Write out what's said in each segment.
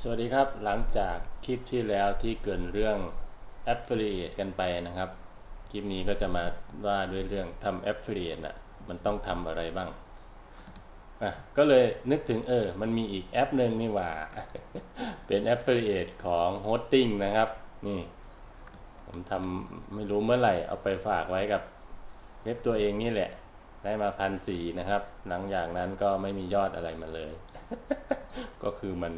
สวัสดีครับหลังจากคลิปที่แล้วที่เกินเรื่อง Affiliate กันไปนะครับ คลิปนี้ก็จะมาว่าด้วยเรื่องทำ Affiliate น่ะมันต้องทำอะไรบ้างอะก็เลยนึกถึงเออ มันมีอีกแอปหนึ่งนี่หว่า เป็น Affiliate ของ Hosting นะครับ นี่ ผมทำไม่รู้เมื่อไหร่ เอาไปฝากไว้กับเว็บตัวเองนี่แหละ ได้มาพันสี่นะครับ หลังจากนั้นก็ไม่มียอดอะไรมาเลย ก็คือมัน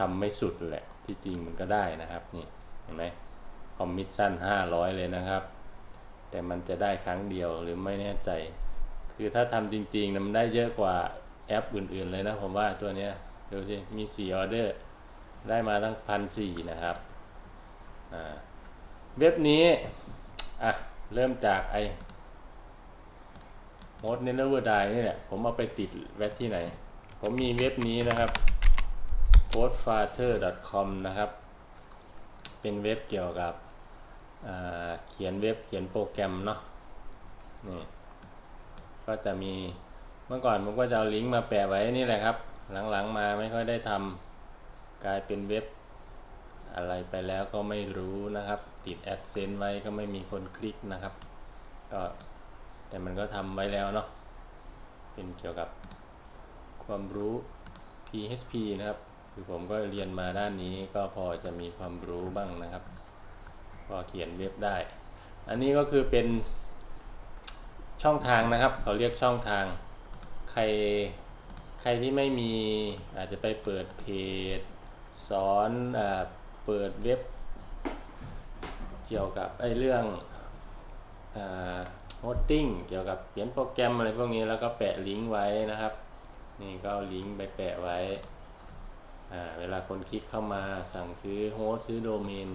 ทำไม่สุดแหละ ที่จริงมันก็ได้นะครับนี่เห็นไหมคอมมิชชั่น500 เลยนะครับ แต่มันจะได้ครั้งเดียวหรือไม่แน่ใจ คือถ้าทำจริงๆนมันได้เยอะกว่าแอปอื่นๆเลยนะผมว่าตัวเนี้ยดูสิมี4ออเดอร์ได้มาตั้งพันสี่นะครับเว็บนี้ อะ เริ่มจากไอโมดเนเ e อร์ไดนี่แหละผมเอาไปติดเว็บที่ไหน ผมมีเว็บนี้นะครับ postfather.com นะครับ เป็นเว็บเกี่ยวกับเขียนเว็บเขียนโปรแกรมเนาะนี่ก็จะมีเมื่อก่อนผมก็จะเอาลิงก์มาแปะไว้นี่แหละครับ หลังๆมาไม่ค่อยได้ทำกลายเป็นเว็บอะไรไปแล้วก็ไม่รู้นะครับ ติด AdSense ไว้ก็ไม่มีคนคลิกนะครับ ก็แต่มันก็ทำไว้แล้วเนาะเป็นเกี่ยวกับความรู้ PHP นะครับ คือผมก็เรียนมาด้านนี้ก็พอจะมีความรู้บ้างนะครับ พอเขียนเว็บได้ อันนี้ก็คือเป็นช่องทางนะครับเขาเรียกช่องทาง ใครใครที่ไม่มีอาจจะไปเปิดเพจสอนอเปิดเว็บ เกี่ยวกับไอ้เรื่องโฮสติ้งเกี่ยวกับเขียนโปรแกรมอะไรพวกนี้แล้วก็แปะลิงก์ไว้นะครับ นี่ก็ลิงก์ไปแปะไว้ เวลาคนคลิกเข้ามาสั่งซื้อโฮสต์ซื้อโดเมน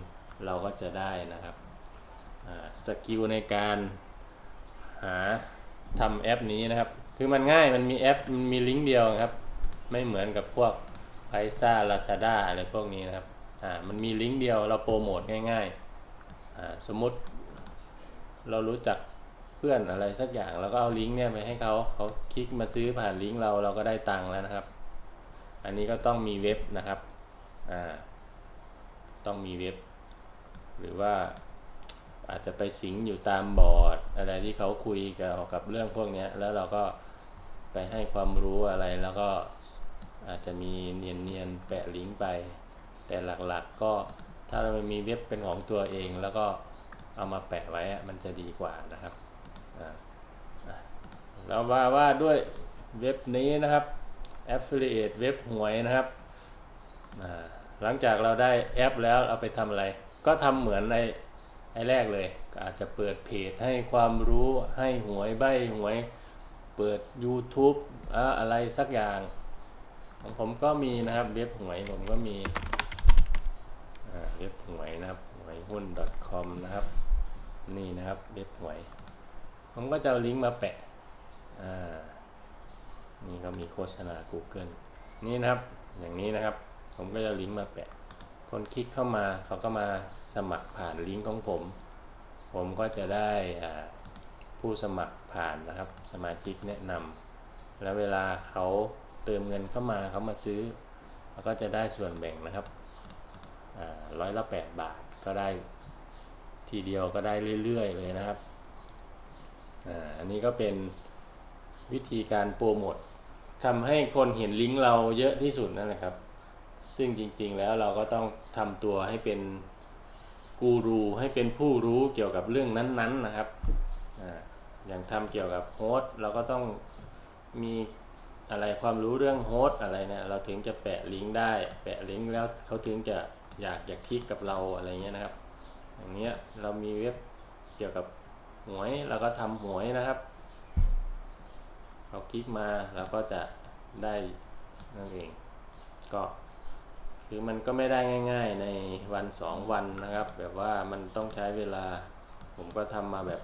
เราก็จะได้นะครับสกิลในการหาทำแอปนี้นะครับ คือมันง่ายมันมีแอปมันมีลิงก์เดียวครับ ไม่เหมือนกับพวกไพซ่าลาซาด้าอะไรพวกนี้นะครับมันมีลิงก์เดียวเราโปรโมทง่ายๆสมมุติเรารู้จักเพื่อนอะไรสักอย่างเราก็เอาลิงก์เนี่ยไปให้เขาเขาคลิกมาซื้อผ่านลิงก์เราเราก็ได้ตังค์แล้วนะครับ อันนี้ก็ต้องมีเว็บนะครับอ่าต้องมีเว็บ หรือว่าอาจจะไปสิงอยู่ตามบอร์ด อะไรที่เขาคุยเกี่ยวกับเรื่องพวกนี้แล้วเราก็ไปให้ความรู้อะไรแล้วก็อาจจะมีเนียนๆแปะลิงก์ไป แต่หลักๆก็ถ้าเรามีเว็บเป็นของตัวเอง แล้วก็เอามาแปะไว้มันจะดีกว่านะครับเราว่าว่าด้วยเว็บนี้นะครับ Affiliate เว็บหวยนะครับหลังจากเราได้แอปแล้วเอาไปทำอะไร ก็ทำเหมือนในไอ้แรกเลยอาจจะเปิดเพจให้ความรู้ให้หวยใบหวย เปิด YouTube อะไรสักอย่าง ของผมก็มีนะครับเว็บหวยผมก็มีเว็บหวยนะครับหวยหุ้น .com นะครับ นี่นะครับเว็บหวย ผมก็จะเอาลิงก์มาแปะนี่ ก็มีโฆษณา Google นี่นะครับ อย่างนี้นะครับ ผมก็จะลิงก์มาแปะ คนคลิกเข้ามาเขาก็มาสมัครผ่านลิงก์ของผม ผมก็จะได้ผู้สมัครผ่านนะครับ สมาชิกแนะนำแล้วเวลาเขาเติมเงินเข้ามาเขามาซื้อแล้วก็จะได้ส่วนแบ่งนะครับร้อยละแปดบาทก็ได้ทีเดียวก็ได้เรื่อยๆเลยนะครับ อันนี้ก็เป็นวิธีการโปรโมท ทำให้คนเห็นลิงก์เราเยอะที่สุดนั่นแหละครับ ซึ่งจริงๆแล้วเราก็ต้องทำตัวให้เป็นกูรูให้เป็นผู้รู้เกี่ยวกับเรื่องนั้นๆนะครับออย่างทำเกี่ยวกับโฮสต์เราก็ต้องมีอะไรความรู้เรื่องโฮสต์อะไรเนะี่ยเราถึงจะแปะลิงก์ได้ แปะลิงก์แล้วเขาถึงจะอยากอยากคลิกกับเราอะไรเงี้ยนะครับ อย่างเงี้ยเรามีเว็บเกี่ยวกับหวยเราก็ทำหวยนะครับ เราคลิกมาเราก็จะ ได้นั่นเอง ก็คือมันก็ไม่ได้ง่าย ๆ ในวันสองวันนะครับ แบบว่ามันต้องใช้เวลา ผมก็ทำมาแบบ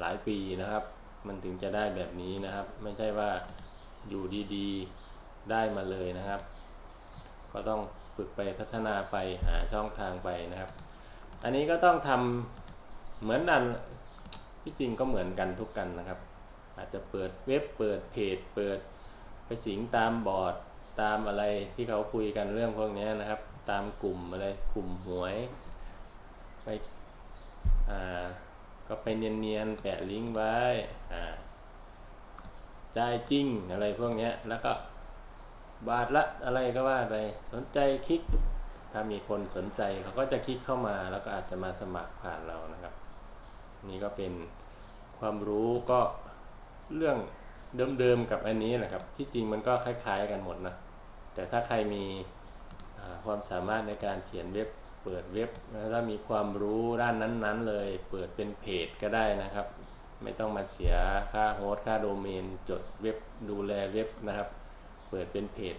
หลายปีนะครับ มันถึงจะได้แบบนี้นะครับ ไม่ใช่ว่าอยู่ดีๆได้มาเลยนะครับ ก็ต้องฝึกไปพัฒนาไปหาช่องทางไปนะครับ อันนี้ก็ต้องทำเหมือนกันที่จริงก็เหมือนกันทุกกันนะครับ อาจจะเปิดเว็บเปิดเพจเปิด ไปสิงตามบอร์ดตามอะไรที่เขาคุยกันเรื่องพวกนี้นะครับ ตามกลุ่มอะไรกลุ่มหวย ไปอ่าก็ไปเนียนๆแปะลิงก์ไว้อ่าจ่ายจริงอะไรพวกนี้แล้วก็บาทละอะไรก็ว่าไปสนใจคลิกถ้ามีคนสนใจเขาก็จะคลิกเข้ามาแล้วก็อาจจะมาสมัครผ่านเรานะครับ นี่ก็เป็นความรู้ก็เรื่อง เดิมๆกับอันนี้แหละครับ ที่จริงมันก็คล้ายๆกันหมดนะ แต่ถ้าใครมีความสามารถในการเขียนเว็บ เปิดเว็บแล้วมีความรู้ด้านนั้นๆ เลย เปิดเป็นเพจก็ได้นะครับ ไม่ต้องมาเสียค่าโฮสต์ค่าโดเมน จดเว็บดูแลเว็บนะครับ เปิดเป็นเพจ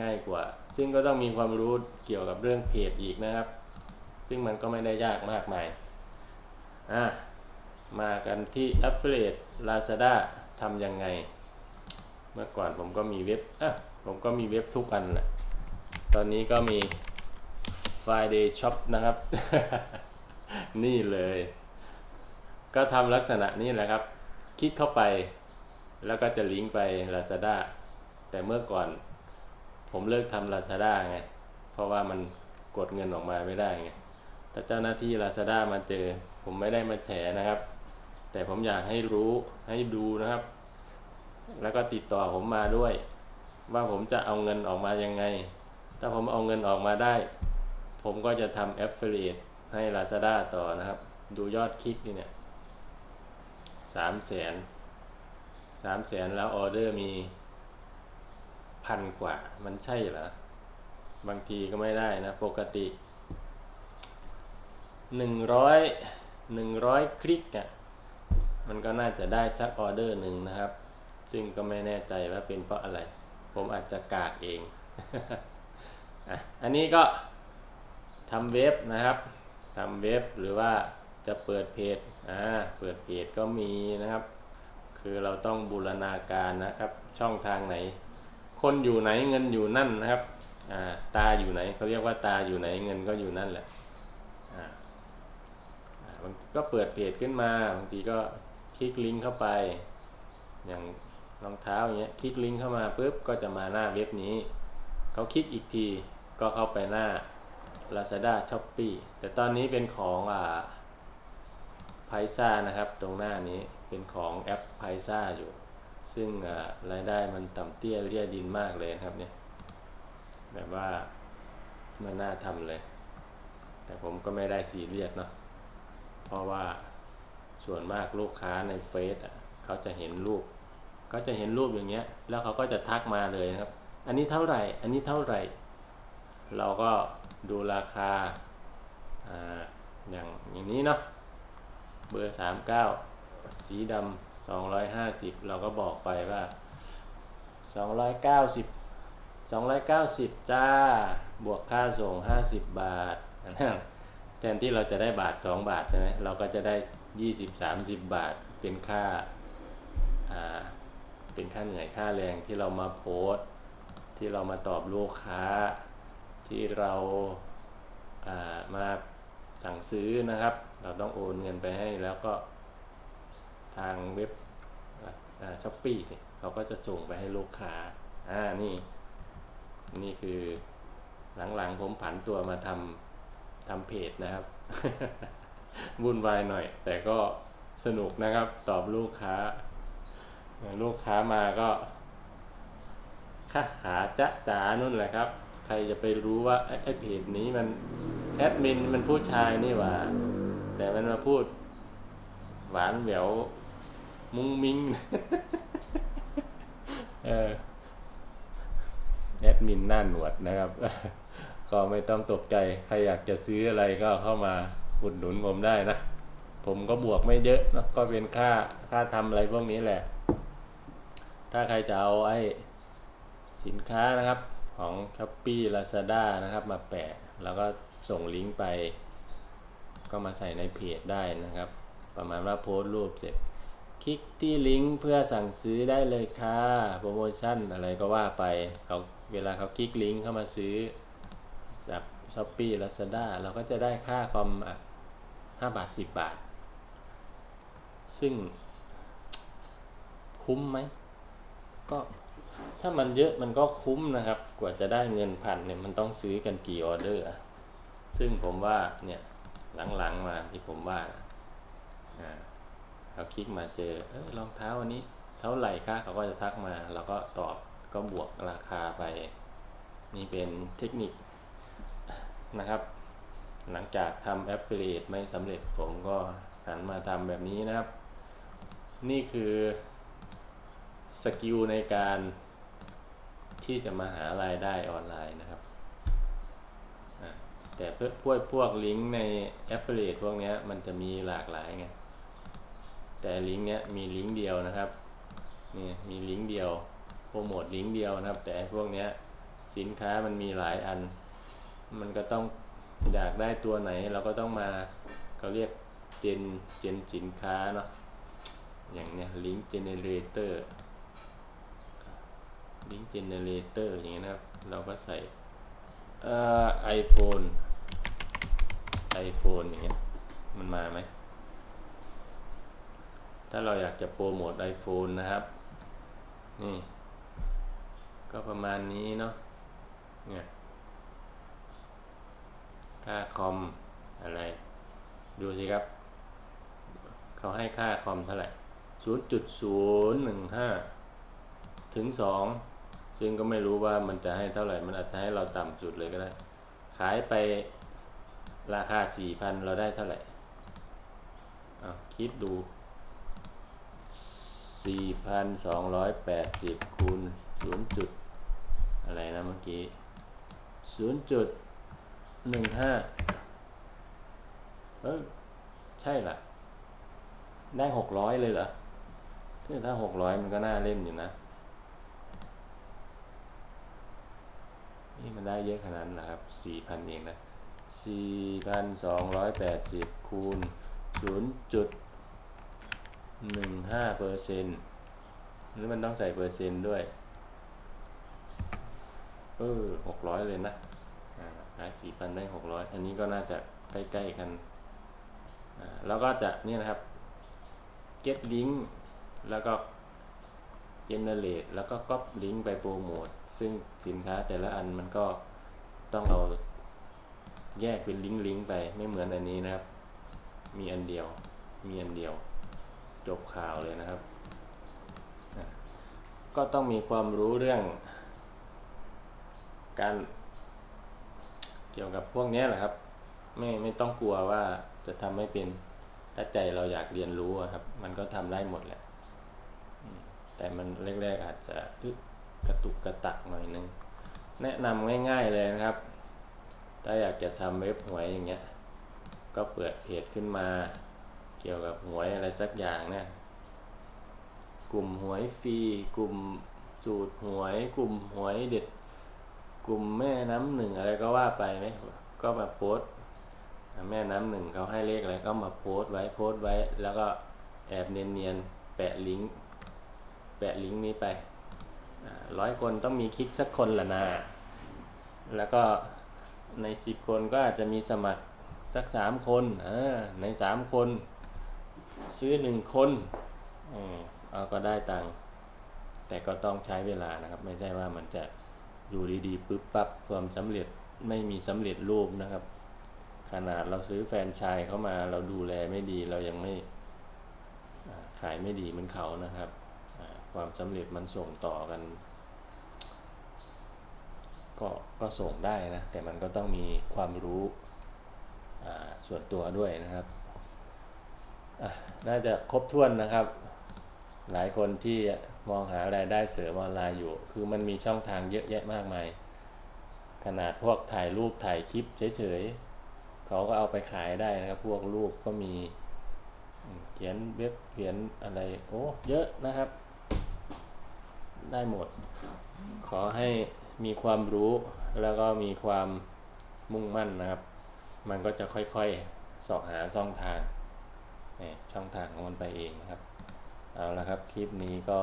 ง่ายกว่า ซึ่งก็ต้องมีความรู้เกี่ยวกับเรื่องเพจอีกนะครับ ซึ่งมันก็ไม่ได้ยากมากมายอะมากันที่ Affiliate Lazada ทำยังไง เมื่อก่อนผมก็มีเว็บอะผมก็มีเว็บทุกอันแหละตอนนี้ก็มี Friday Shop นะครับ นี่เลย ก็ทำลักษณะนี้แหละครับ คลิกเข้าไป แล้วก็จะลิงก์ไป Lazada แต่เมื่อก่อนผมเลิกทำ Lazada ไง เพราะว่ามันกดเงินออกมาไม่ได้ไง แต่เจ้าหน้าที่ Lazada มาเจอ ผมไม่ได้มาแฉนะครับ แต่ผมอยากให้รู้ให้ดูนะครับ แล้วก็ติดต่อผมมาด้วย ว่าผมจะเอาเงินออกมายังไง ถ้าผมเอาเงินออกมาได้ ผมก็จะทำ affiliate ให้ Lazada ต่อนะครับ ดูยอดคลิกนี่เนี่ยสามแสนสามแสนแล้วออเดอร์มีพันกว่า มันใช่เหรอ บางทีก็ไม่ได้นะ ปกติหนึ่งร้อยหนึ่งร้อยคลิกอะ มันก็น่าจะได้สักออเดอร์หนึ่งนะครับ ซึ่งก็ไม่แน่ใจว่าเป็นเพราะอะไร ผมอาจจะกากเองอันนี้ก็ทำเว็บนะครับทำเว็บหรือว่าจะเปิดเพจอ่าเปิดเพจก็มีนะครับ คือเราต้องบูรณาการนะครับ ช่องทางไหน คนอยู่ไหนเงินอยู่นั่นนะครับอ่าตาอยู่ไหนเขาเรียกว่าตาอยู่ไหนเงินก็อยู่นั่นแหละอ่าก็เปิดเพจขึ้นมาบางทีก็ คลิกลิงก์เข้าไป อย่างรองเท้าอย่างเงี้ยคลิกลิงก์เข้ามาปุ๊บก็จะมาหน้าเว็บนี้เขาคลิกอีกทีก็เข้าไปหน้า Lazada Shopee แต่ตอนนี้เป็นของอ่าไพซ่านะครับตรงหน้านี้เป็นของแอปไพซ่าอยู่ ซึ่งอ่ารายได้มันต่ำเตี้ยเรียดินมากเลยครับเนี่ยแบบว่ามันน่าทำเลย แต่ผมก็ไม่ได้ซีเรียสเนาะเพราะว่า ส่วนมากลูกค้าในเฟซอะเขาจะเห็นรูปเขาจะเห็นรูปอย่างเงี้ย แล้วเขาก็จะทักมาเลยนะครับ อันนี้เท่าไหร่ อันนี้เท่าไหร่ เราก็ดูราคาอ่าอย่างอย่างนี้เนาะเบอร์สามเก้าสีดำสองร้อยห้าสิบเราก็บอกไปว่าสองร้อยเก้าสิบสองร้อยเก้าสิบจ้า บวกค่าส่งห้าสิบบาท แทนที่เราจะได้บาทสองบาทใช่ไหมเราก็จะได้ยี่สิบสามสิบบาทเป็นค่าอ่าเป็นค่าเหนื่อยค่าแรงที่เรามาโพสต์ ที่เรามาตอบลูกค้า ที่เราอ่ามาสั่งซื้อนะครับ เราต้องโอนเงินไปให้แล้วก็ทางเว็บช้อปปี้สิเขาก็จะส่งไปให้ลูกค้าอ่านี่ นี่คือหลังๆผมผันตัวมาทำ ทำเพจนะครับวุ่นวายหน่อย แต่ก็สนุกนะครับ ตอบลูกค้า ลูกค้ามาก็ค่าขาจะจ๋านู่นแหละครับ ใครจะไปรู้ว่าไอ้เพจนี้มันแอดมินมันผู้ชายนี่หว่า แต่มันมาพูด หวานแหววมุ้งมิ้งเออแอดมินหน้าหนวดนะครับ ก็ไม่ต้องตกใจ ใครอยากจะซื้ออะไรก็เข้ามาอุดหนุนผมได้นะ ผมก็บวกไม่เยอะนะก็เป็นค่าค่าทำอะไรพวกนี้แหละ ถ้าใครจะเอาไอ้สินค้านะครับของ s h o p e e Lazada นะครับ มาแปะ แล้วก็ส่งลิงก์ไป ก็มาใส่ในเพจได้นะครับ ประมาณว่าโพสต์รูปเสร็จ คลิกที่ลิงก์เพื่อสั่งซื้อได้เลยค่ะ โปรโมชั่นอะไรก็ว่าไปเขาเวลาเขาคลิกลิงก์เข้ามาซื้อ จาก s h o p e e Lazada เราก็จะได้ค่าคอมอะ5บาท10บบาท ซึ่งคุ้มไหม ก็ถ้ามันเยอะมันก็คุ้มนะครับ กว่าจะได้เงินพันเนี่ยมันต้องซื้อกันกี่ออเดอร์ซึ่งผมว่าเนี่ยหลังๆมาที่ผมว่านะอ่าเขาคลิกมาเจอเออรองเท้าอันนี้เท่าไหร่คะเขาก็จะทักมา เราก็ตอบก็บวกราคาไป นี่เป็นเทคนิค นะครับ หลังจากทำ Affiliate ไม่สำเร็จผมก็หันมาทำแบบนี้นะครับ นี่คือสกิลในการที่จะมาหารายได้ออนไลน์นะครับ แต่เพื่อพวกพวกลิงก์ใน Affiliate พวกนี้มันจะมีหลากหลายไง แต่ลิงก์เนี้ยมีลิงก์เดียวนะครับ นี่มีลิงก์เดียวโปรโมทลิงก์เดียวนะครับ แต่พวกเนี้ยสินค้ามันมีหลายอัน มันก็ต้องอยากได้ตัวไหนเราก็ต้องมาเขาเรียกเจนเจนสินค้าเนาะอย่างเนี้ยลิงก์เจเนเรเตอร์ลิงก์เจเนเรเตอร์อย่างเงี้ยนะครับ เราก็ใส่เอ่อไอโฟนไอโฟนอย่างเงี้ยมันมาไหม ถ้าเราอยากจะโปรโมท iPhone นะครับ นี่ ก็ประมาณนี้เนาะเนี่ย ค่าคอมอะไร ดูสิครับ เขาให้ค่าคอมเท่าไหร่0.015ถึง2ซึ่งก็ไม่รู้ว่ามันจะให้เท่าไหร่ มันอาจจะให้เราต่ำสุดเลยก็ได้ ขายไปราคา4,000เราได้เท่าไหร่เอาคิดดู 4,280คูณ0จุดอะไรนะเมื่อกี้0จุด 15เออใช่ละได้600เลยเหรอเออถ้า600มันก็น่าเล่นอยู่นะ นี่มันได้เยอะขนาดนั้นนะครับ4,000เองนะ4,280คูณ0จุดหนึ่งห้าเปอร์เซ็นต์หรือมันต้องใส่เปอร์เซ็นต์ด้วย เออหกร้อยเลยนะ ขายสี่พันได้หกร้อยอันนี้ก็น่าจะใกล้ๆกันอ่าแล้วก็จะเนี่ยนะครับ get link แล้วก็ generate แล้วก็ copy link ไปโปรโมทซึ่งสินค้าแต่ละอันมันก็ต้องเอาแยกเป็นลิงก์ลิงก์ไปไม่เหมือนอันนี้นะครับ มีอันเดียว มีอันเดียว จบข่าวเลยนะครับ ก็ต้องมีความรู้เรื่อง การ เกี่ยวกับพวกนี้แหละครับ ไม่ไม่ต้องกลัวว่าจะทำไม่เป็นถ้าใจเราอยากเรียนรู้ครับ มันก็ทำได้หมดแหละแต่มันแรกๆอาจจะกระตุกกระตักหน่อยนึงแนะนำง่าย ๆเลยนะครับ ถ้าอยากจะทำเว็บหวยอย่างเงี้ย ก็เปิดเพจขึ้นมา เกี่ยวกับหวยอะไรสักอย่างเนี่ยกลุ่มหวยฟรีกลุ่มสูตรหวย กลุ่มหวยเด็ด กลุ่มแม่น้ำหนึ่งอะไรก็ว่าไปไหมก็มาโพสต์แม่น้ำหนึ่งเขาให้เลขอะไรก็มาโพสต์ไว้โพสต์ไว้ แล้วก็แอบเนียนๆแปะลิงก์แปะลิงก์นี้ไปร้อยคนต้องมีคลิกสักคนละนาแล้วก็ในสิบคนก็อาจจะมีสมัครสักสามคนออในสามคน ซื้อหนึ่งคนเอาก็ได้ตังค์แต่ก็ต้องใช้เวลานะครับ ไม่ใช่ว่ามันจะ อยู่ดีๆปุ๊บปั๊บความสำเร็จไม่มีสำเร็จรูปนะครับ ขนาดเราซื้อแฟนชายเข้ามาเราดูแลไม่ดีเรายังไม่ขายไม่ดีเหมือนเขานะครับ ความสำเร็จมันส่งต่อกัน ก็ก็ส่งได้นะ แต่มันก็ต้องมีความรู้ส่วนตัวด้วยนะครับน่าจะครบถ้วนนะครับ หลายคนที่ มองหารายได้เสริมออนไลน์อยู่ คือมันมีช่องทางเยอะแยะมากมาย ขนาดพวกถ่ายรูปถ่ายคลิปเฉยๆ เขาก็เอาไปขายได้นะครับ พวกรูปก็มีเขียนเว็บเขียนอะไร โอ้เยอะนะครับ ได้หมด ขอให้มีความรู้แล้วก็มีความมุ่งมั่นนะครับ มันก็จะค่อยๆสาะหาช่องทางช่องทางของมันไปเองนะครับ เอาละครับ คลิปนี้ก็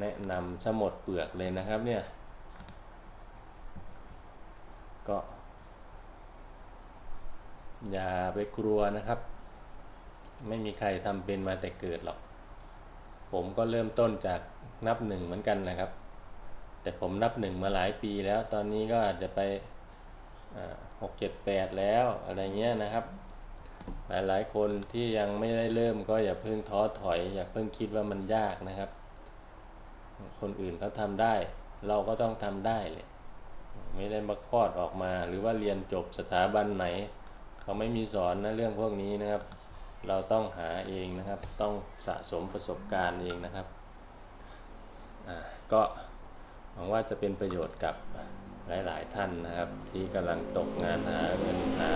แนะนำสมดเปลือกเลยนะครับเนี่ย ก็ อย่าไปกลัวนะครับ ไม่มีใครทำเป็นมาแต่เกิดหรอก ผมก็เริ่มต้นจากนับหนึ่งเหมือนกันนะครับ แต่ผมนับหนึ่งมาหลายปีแล้ว ตอนนี้ก็อาจจะไปหกเจ็ดแปดแล้วอะไรเงี้ยนะครับ หลายๆ คนที่ยังไม่ได้เริ่มก็อย่าเพิ่งท้อถอย อย่าเพิ่งคิดว่ามันยากนะครับ คนอื่นเขาทำได้ เราก็ต้องทำได้เลยไม่ได้มาคลอดออกมา หรือว่าเรียนจบสถาบันไหน เขาไม่มีสอนนะเรื่องพวกนี้นะครับ เราต้องหาเองนะครับ ต้องสะสมประสบการณ์เองนะครับก็หวังว่าจะเป็นประโยชน์กับ หลาย ๆ ท่านนะครับ ที่กำลังตกงานหาเงินหา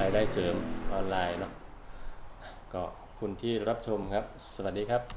รายได้เสริมออนไลน์เนาะก็คุณที่รับชมครับ สวัสดีครับ